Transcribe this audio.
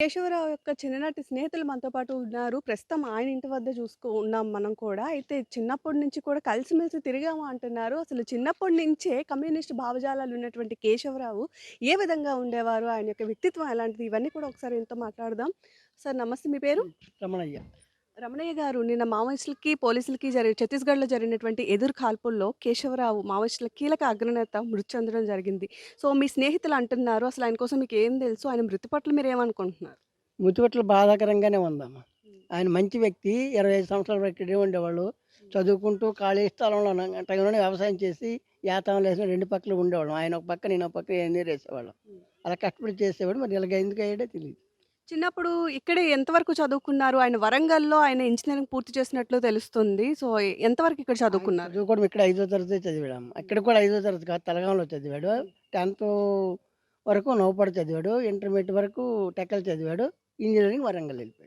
కేశవరావు యొక్క చిన్ననాటి స్నేహితులు మనతో పాటు ఉన్నారు. ప్రస్తుతం ఆయన ఇంటి వద్ద చూసుకో ఉన్నాం మనం కూడా. అయితే చిన్నప్పటి నుంచి కూడా కలిసిమెలిసి తిరిగాము అంటున్నారు. అసలు చిన్నప్పటి నుంచే కమ్యూనిస్ట్ భావజాలాలు ఉన్నటువంటి కేశవరావు ఏ విధంగా ఉండేవారు? ఆయన యొక్క వ్యక్తిత్వం ఎలాంటిది? ఇవన్నీ కూడా ఒకసారి ఇంత మాట్లాడదాం. సార్ నమస్తే మీ పేరు? రమణయ్య. రమణయ్య గారు నిన్న మావోయిస్టులకి, పోలీసులకి జరి ఛత్తీస్‌గఢ్‌లో జరిగినటువంటి ఎదురు కాల్పుల్లో కేశవరావు మావోయిస్టుల కీలక అగ్రనేత మృతి చెందడం జరిగింది. సో మీ స్నేహితులు అంటున్నారు. అసలు ఆయన కోసం మీకు ఏం తెలుసు? ఆయన మృతి పట్ల మీరేమనుకుంటున్నారు? మృతి పట్ల బాధాకరంగానే ఉందమ్మా. ఆయన మంచి వ్యక్తి. 25 సంవత్సరాల వరకు ఇక్కడే ఉండేవాళ్ళు. చదువుకుంటూ ఖాళీ స్థలంలో టైంలోనే వ్యవసాయం చేసి యాతాంలు వేసుకొని 2 పక్కల ఉండేవాళ్ళం. ఆయన ఒక పక్క, నేను ఒక పక్క నీరేసేవాళ్ళం. అలా కష్టపడి చేసేవాడు. మరి ఇలాగ ఎందుకు అయ్యాడో తెలీదు. చిన్నప్పుడు ఇక్కడే ఎంతవరకు చదువుకున్నారు? ఆయన వరంగల్‌లో ఆయన ఇంజినీరింగ్ పూర్తి చేసినట్లు తెలుస్తుంది. సో ఎంతవరకు ఇక్కడ చదువుకున్నారు? చదువుకోవడం ఇక్కడ ఐదో తరగతి చదివాడమ్మ. ఇక్కడ కూడా ఐదో తరగతి కాదు తెలంగాణలో చదివాడు. 10థ్ వరకు నౌపడ చదివాడు. ఇంటర్మీడియేట్ వరకు టెక్కల్ చదివాడు. ఇంజినీరింగ్ వరంగల్ వెళ్ళిపోయాడు.